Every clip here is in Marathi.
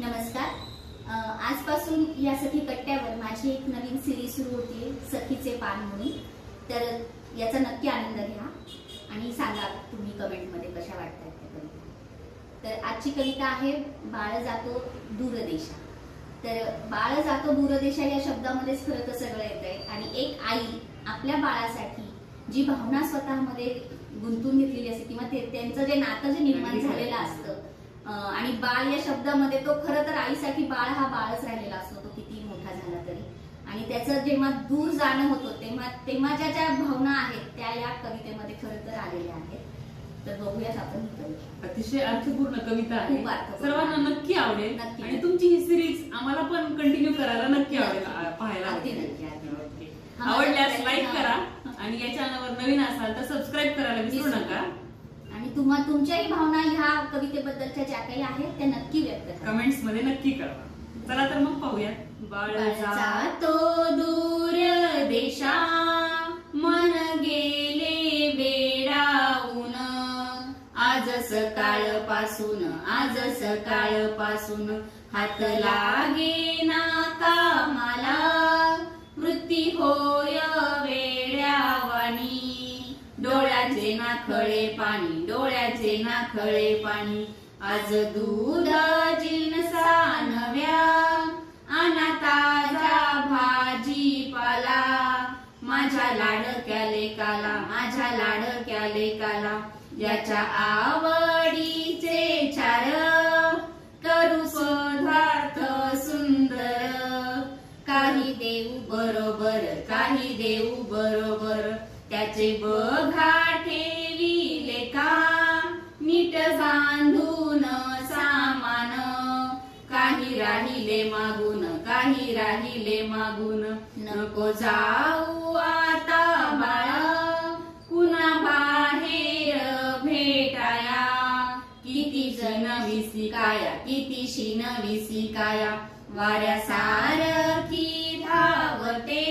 नमस्कार. आजपासून या सखी कट्ट्यावर माझी एक नवीन सिरीज सुरू होती सखीचे पान म्हणून तर याचा नक्की आनंद घ्या आणि सांगा तुम्ही कमेंटमध्ये कशा वाटतात त्या कविता. तर आजची कविता आहे बाळ जातो दूरदेशा. तर बाळ जातो दूरदेशा या शब्दामध्येच खरं तर सगळं येतंय. आणि एक आई आपल्या बाळासाठी जी भावना स्वतःमध्ये गुंतून घेतलेली असते किंवा ते त्यांचं जे नातं जे निर्माण झालेलं असतं आणि बाळ या शब्दामध्ये तो खरं तर आईसाठी बाळ हा बाळच राहिलेला असतो तो किती मोठा झाला तरी. आणि त्याचं जेव्हा दूर जाणं होतं तेव्हा तेव्हा ज्या ज्या भावना आहेत त्या या कवितेमध्ये खरं तर आलेल्या आहेत. तर बघूयात आपण अतिशय अर्थपूर्ण कविता आहे. सर्वांना नक्की आवडेल. नक्की. आणि तुमची ही सिरीज आम्हाला पण कंटिन्यू करायला नक्की आवडेल पाहायला आवडल्यास लाईक करा. आणि या चॅनलवर नवीन असाल तर सबस्क्राईब करायला विसरू नका. आणि तुम्हा तुमच्याही भावना ह्या कवितेबद्दलच्या ज्या काही आहेत त्या नक्की व्यक्त करा. कमेंट्समध्ये नक्की कळवा. चला तर मग पाहूया. बाळचा जातो दूर देशा मन गेले वेडाऊन. आज सकाळपासून आज सकाळपासून हात लागे ना कामाला ना खळे पाणी डोळ्याचे ना खळे पाणी. आज दूध जिनसा नव्या आना ताजा भाजी पाला माझ्या लाडक्या लेकाला माझ्या लाडक्या लेकाला याच्या आवडीचे चार करू पदार्थ सुंदर. काही देऊ बरोबर काही देऊ बरोबर. त्याचे बघा नीट बांधून सामान. काही राहिले मागून काही राहिले मागून. नको जाऊ आता बाळा. कुणा बाहेर भेटाया? किती जण विसिकाया किती शिन विसिकाया वाऱ्या सारखी धावते.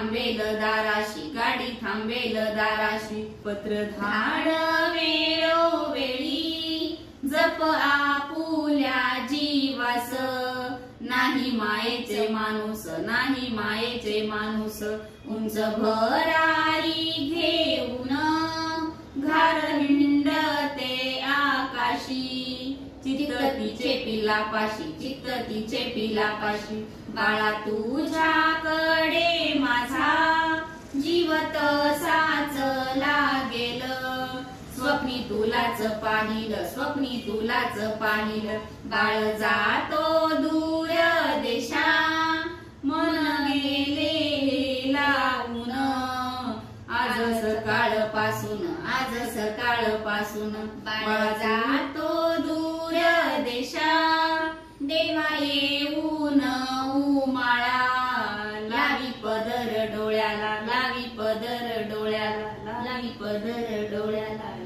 थांबेल दाराशी गाडी थांबेल दाराशी पत्र धाड. वेळोवेळी जप आपुल्या जीवास. नाही मायेचे माणूस नाही मायेचे माणूस. उंच भरारी घेऊन घार हिंडते आकाशी. चित्त तिचे पिलापाशी चित्त तिचे पिलापाशी. बाळा तुझ्या जीव तसाच लागेल. स्वप्नी तुलाच पाहिलं स्वप्नी तुलाच पाहिलं. बाळ जातो दूर देशा मन गेले लावून. आज सकाळपासून आज सकाळपासून बाळ जातो दूर पदर डोळ्याला